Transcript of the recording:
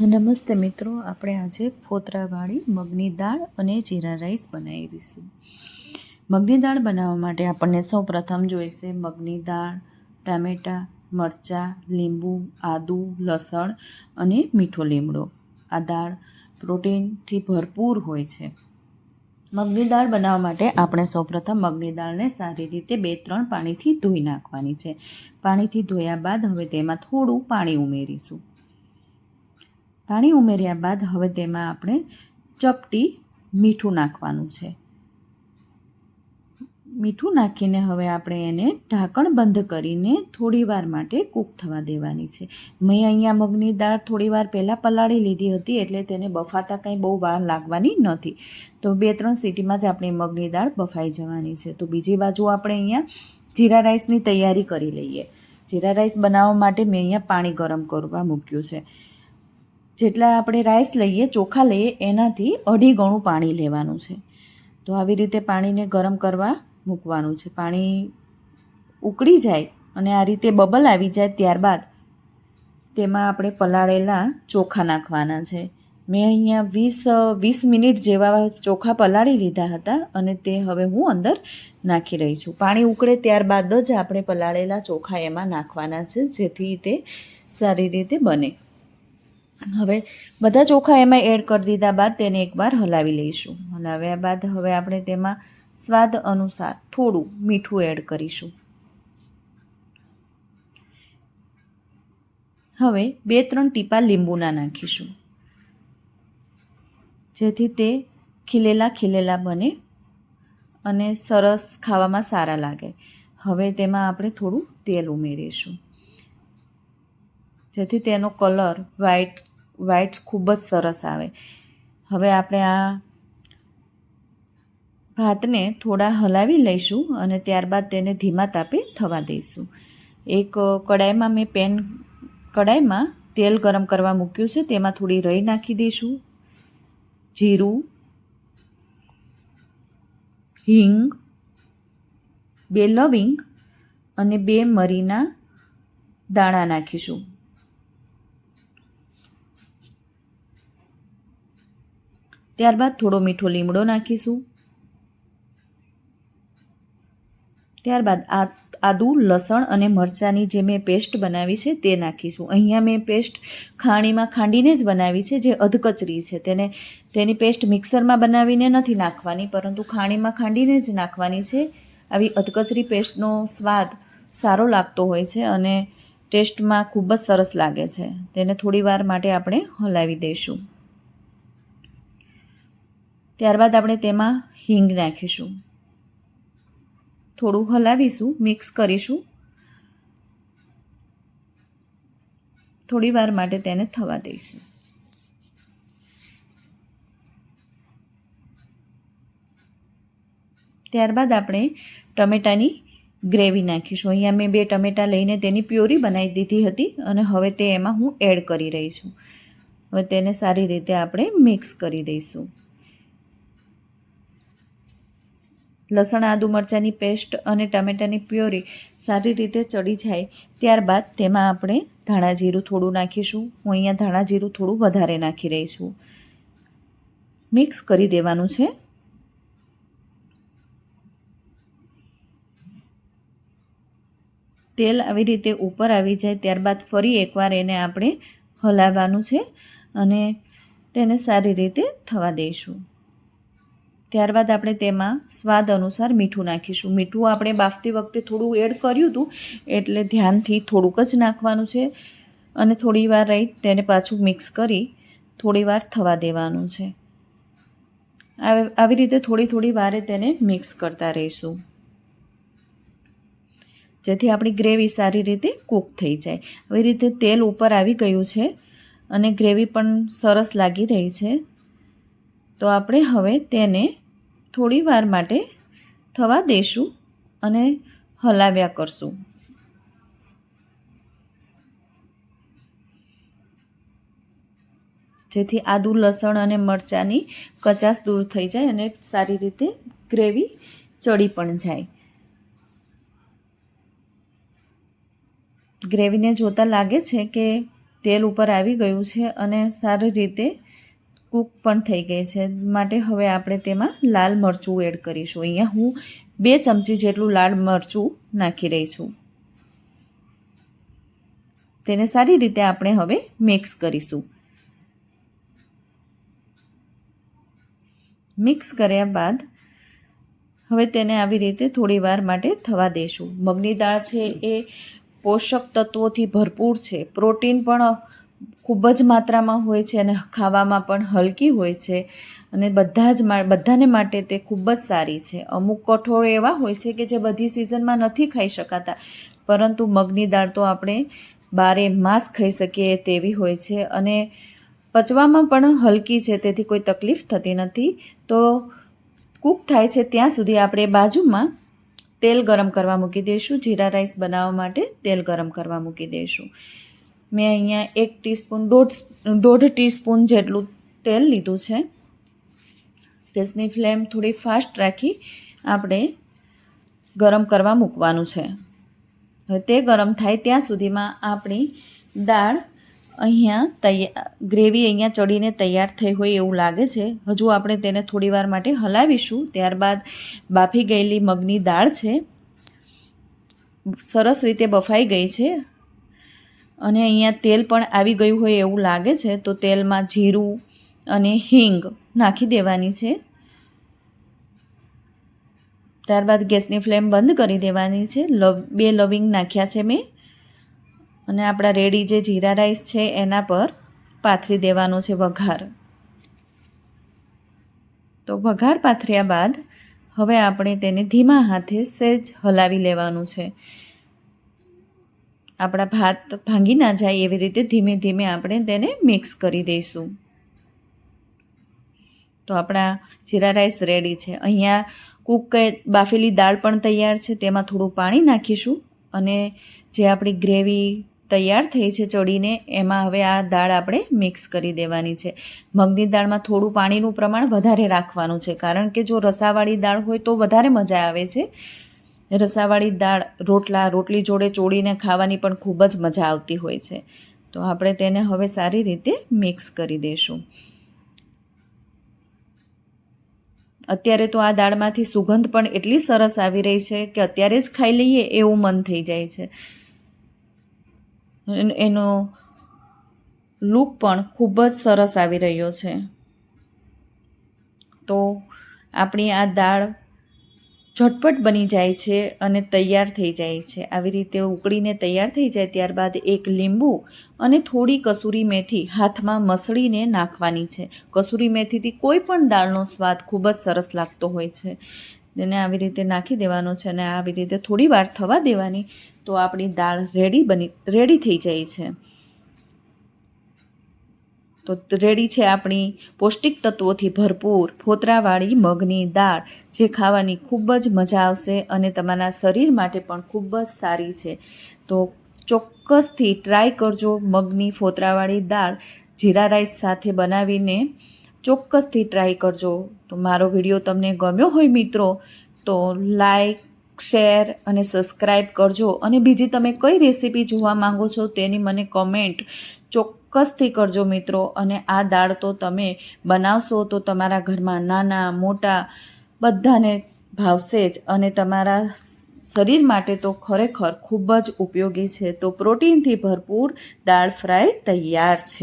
નમસ્તે મિત્રો, આપણે આજે ફોતરાવાળી મગની દાળ અને જીરા રાઈસ બનાવીશું. મગની દાળ બનાવવા માટે આપણને સૌપ્રથમ જોઈશે મગની દાળ, ટામેટાં, મરચાં, લીંબુ, આદુ, લસણ અને મીઠો લીમડો. આ દાળ પ્રોટીનથી ભરપૂર હોય છે. મગની દાળ બનાવવા માટે આપણે સૌપ્રથમ મગની દાળને સારી રીતે બે ત્રણ પાણીથી ધોઈ નાખવાની છે. પાણીથી ધોયા બાદ હવે તેમાં થોડું પાણી ઉમેરીશું. પાણી ઉમેર્યા બાદ હવે તેમાં આપણે ચપટી મીઠું નાખવાનું છે. મીઠું નાખીને હવે આપણે એને ઢાંકણ બંધ કરીને થોડીવાર માટે કૂક થવા દેવાની છે. મેં અહીંયા મગની દાળ થોડી વાર પહેલાં પલાળી લીધી હતી એટલે તેને બફાતા કંઈ બહુ વાર લાગવાની નથી. તો બે ત્રણ સીટીમાં જ આપણી મગની દાળ બફાઈ જવાની છે. તો બીજી બાજુ આપણે અહીંયા જીરા રાઈસની તૈયારી કરી લઈએ. જીરા રાઈસ બનાવવા માટે મેં અહીંયા પાણી ગરમ કરવા મૂક્યું છે. જેટલા આપણે રાઈસ લઈએ, ચોખા લઈએ, એનાથી અઢી ગણું પાણી લેવાનું છે. તો આવી રીતે પાણીને ગરમ કરવા મૂકવાનું છે. પાણી ઉકળી જાય અને આ રીતે બબલ આવી જાય ત્યારબાદ તેમાં આપણે પલાળેલા ચોખા નાખવાના છે. મેં અહીંયા વીસ વીસ મિનિટ જેવા ચોખા પલાળી લીધા હતા અને તે હવે હું અંદર નાખી રહી છું. પાણી ઉકળે ત્યારબાદ જ આપણે પલાળેલા ચોખા એમાં નાખવાના છે, જેથી તે સારી રીતે બને. હવે બધા ચોખા એમાં એડ કરી દીધા બાદ તેને એકવાર હલાવી લઈશું. હલાવ્યા બાદ હવે આપણે તેમાં સ્વાદ અનુસાર થોડું મીઠું એડ કરીશું. હવે બે ત્રણ ટીપા લીંબુના નાખીશું. જેથી તે ખીલેલા ખીલેલા બને અને સરસ ખાવામાં સારા લાગે. હવે તેમાં આપણે થોડું તેલ ઉમેરીશું. જેથી તેનો કલર વ્હાઈટ વ્હાઈટ ખૂબ જ સરસ આવે. હવે આપણે આ ભાતને થોડા હલાવી લઈશું અને ત્યારબાદ તેને ધીમા તાપે થવા દઈશું. એક કડાઈમાં મેં પેન કડાઈમાં તેલ ગરમ કરવા મૂક્યું છે, તેમાં થોડી રહી નાખી દઈશું. જીરું, હિંગ, બે લવિંગ અને બે મરીના દાણા નાખીશું. ત્યારબાદ થોડો મીઠો લીમડો નાખીશું. ત્યારબાદ આ આદુ, લસણ અને મરચાંની જે મેં પેસ્ટ બનાવી છે તે નાખીશું. અહીંયા મેં પેસ્ટ ખાણીમાં ખાંડીને જ બનાવી છે, જે અધકચરી છે. તેને તેની પેસ્ટ મિક્સરમાં બનાવીને નથી નાખવાની, પરંતુ ખાણીમાં ખાંડીને જ નાખવાની છે. આવી અધકચરી પેસ્ટનો સ્વાદ સારો લાગતો હોય છે અને ટેસ્ટમાં ખૂબ જ સરસ લાગે છે. તેને થોડી માટે આપણે હલાવી દઈશું. ત્યારબાદ આપણે તેમાં હિંગ નાખીશું. થોડું હલાવીશું, મિક્સ કરીશું. થોડી વાર માટે તેને થવા દઈશું. ત્યારબાદ આપણે ટમેટાની ગ્રેવી નાખીશું. અહીંયા મેં બે ટમેટાં લઈને તેની પ્યોરી બનાવી દીધી હતી અને હવે તે એમાં હું એડ કરી રહી છું. હવે તેને સારી રીતે આપણે મિક્સ કરી દઈશું. લસણ, આદુ મરચાંની પેસ્ટ અને ટમેટાની પ્યોરી સારી રીતે ચડી જાય ત્યારબાદ તેમાં આપણે ધાણા જીરું થોડું નાખીશું. હું અહીંયા ધાણા જીરું થોડું વધારે નાખી રહી છું. મિક્સ કરી દેવાનું છે. તેલ આવી રીતે ઉપર આવી જાય ત્યારબાદ ફરી એકવાર એને આપણે હલાવવાનું છે અને તેને સારી રીતે થવા દઈશું. ત્યારબાદ આપણે તેમાં સ્વાદ અનુસાર મીઠું નાખીશું. મીઠું આપણે બાફતી વખતે થોડું એડ કર્યું હતું, એટલે ધ્યાનથી થોડુંક જ નાખવાનું છે અને થોડી વાર રહી તેને પાછું મિક્સ કરી થોડી વાર થવા દેવાનું છે. આવી રીતે થોડી થોડી વારે તેને મિક્સ કરતા રહીશું. જેથી આપણી ગ્રેવી સારી રીતે કૂક થઈ જાય. આવી રીતે તેલ ઉપર આવી ગયું છે અને ગ્રેવી પણ સરસ લાગી રહી છે. તો આપણે હવે તેને થોડી વાર માટે થવા દેશું અને હલાવ્યા કરશું. જેથી આદુ, લસણ અને મરચાંની કચાશ દૂર થઈ જાય અને સારી રીતે ગ્રેવી ચડી પણ જાય. ગ્રેવીને જોતાં લાગે છે કે તેલ ઉપર આવી ગયું છે અને સારી રીતે કૂક પણ થઈ ગઈ છે. માટે હવે આપણે તેમાં લાલ મરચું એડ કરીશું. અહીંયા હું બે ચમચી જેટલું લાલ મરચું નાખી રહી છું. તેને સારી રીતે આપણે હવે મિક્સ કરીશું. મિક્સ કર્યા બાદ હવે તેને આવી રીતે થોડી વાર માટે થવા દઈશું મગની દાળ છે એ પોષક તત્વોથી ભરપૂર છે. પ્રોટીન પણ ખૂબ જ માત્રામાં હોય છે અને ખાવામાં પણ હલકી હોય છે અને બધા જ બધાને માટે તે ખૂબ જ સારી છે. અમુક કઠોળ એવા હોય છે કે જે બધી સિઝનમાં નથી ખાઈ શકાતા, પરંતુ મગની દાળ તો આપણે બારે માસ ખાઈ શકીએ તેવી હોય છે અને પચવામાં પણ હલકી છે, તેથી કોઈ તકલીફ થતી નથી. તો કૂક થાય છે ત્યાં સુધી આપણે બાજુમાં તેલ ગરમ કરવા મૂકી દઈશું. જીરા રાઈસ બનાવવા માટે તેલ ગરમ કરવા મૂકી દઈશું. મેં અહીંયા એક ટીસ્પૂન, દોઢ દોઢ ટીસ્પૂન જેટલું તેલ લીધું છે. ગેસની ફ્લેમ થોડી ફાસ્ટ રાખી આપણે ગરમ કરવા મૂકવાનું છે. હવે તે ગરમ થાય ત્યાં સુધીમાં આપણી દાળ અહીંયા તૈયાર ગ્રેવી અહીંયા ચડીને તૈયાર થઈ હોય એવું લાગે છે. હજુ આપણે તેને થોડી વાર માટે હલાવીશું, ત્યારબાદ બાફી ગયેલી મગની દાળ છે. સરસ રીતે બફાઈ ગઈ છે. અને અહીંયા તેલ પણ આવી ગયું હોય એવું લાગે છે, તો તેલમાં જીરું અને હિંગ નાખી દેવાની છે. ત્યારબાદ ગેસની ફ્લેમ બંધ કરી દેવાની છે. લવ, બે લવિંગ નાખ્યા છે મેં. અને આપણા રેડી જે જીરા રાઈસ છે, એના પર પાથરી દેવાનો છે વઘાર. તો વઘાર પાથર્યા બાદ હવે આપણે તેને ધીમા હાથે સહેજ હલાવી લેવાનું છે. આપણા ભાત ભાંગી ના જાય એવી રીતે ધીમે ધીમે આપણે તેને મિક્સ કરી દઈશું. તો આપણા જીરા રાઈસ રેડી છે. અહીંયા કૂક બાફેલી દાળ પણ તૈયાર છે. તેમાં થોડું પાણી નાખીશું અને જે આપણી ગ્રેવી તૈયાર થઈ છે ચડીને, એમાં હવે આ દાળ આપણે મિક્સ કરી દેવાની છે. મગની દાળમાં થોડું પાણીનું પ્રમાણ વધારે રાખવાનું છે. કારણ કે જો રસાવાળી દાળ હોય તો વધારે મજા આવે છે. રસાવાળી દાળ રોટલા, રોટલી જોડે ચોળીને ખાવાની પણ ખૂબ જ મજા આવતી હોય છે. તો આપણે તેને હવે સારી રીતે મિક્સ કરી દઈશું અત્યારે તો આ દાળમાંથી સુગંધ પણ એટલી સરસ આવી રહી છે કે અત્યારે જ ખાઈ લઈએ એવું મન થઈ જાય છે. એનો લુક પણ ખૂબ જ સરસ આવી રહ્યો છે. તો આપણી આ દાળ ઝટપટ બની જાય છે અને તૈયાર થઈ જાય છે. આવી રીતે ઉકળીને તૈયાર થઈ જાય ત્યારબાદ એક લીંબુ અને થોડી કસૂરી મેથી હાથમાં મસળીને નાખવાની છે. કસૂરી મેથીથી કોઈ પણ દાળનો સ્વાદ ખૂબ જ સરસ લાગતો હોય છે. તેને આવી રીતે નાખી દેવાનો છે અને આવી રીતે થોડી વાર થવા દેવાની તો આપણી દાળ રેડી બની, રેડી થઈ જાય છે. તો રેડી છે આપણી પૌષ્ટિક તત્વોથી ભરપૂર ફોતરાવાળી મગની દાળ, જે ખાવાની ખૂબ જ મજા આવશે અને તમારા શરીર માટે પણ ખૂબ જ સારી છે. તો ચોક્કસથી ટ્રાય કરજો મગની ફોતરાવાળી દાળ જીરા રાઈસ સાથે બનાવીને ચોક્કસથી ટ્રાય કરજો. તો મારો વીડિયો તમને ગમ્યો હોય મિત્રો, તો લાઈક શેર અને સબસ્ક્રાઈબ કરજો. અને બીજી તમે કઈ રેસીપી જોવા માંગો છો તેની મને કમેન્ટ ચોક્કસથી કરજો મિત્રો. અને આ દાળ તો તમે બનાવશો તો તમારા ઘરમાં નાના, મોટા બધાને ભાવશે જ. અને તમારા શરીર માટે તો ખરેખર ખૂબ જ ઉપયોગી છે. તો પ્રોટીનથી ભરપૂર દાળ ફ્રાય તૈયાર છે.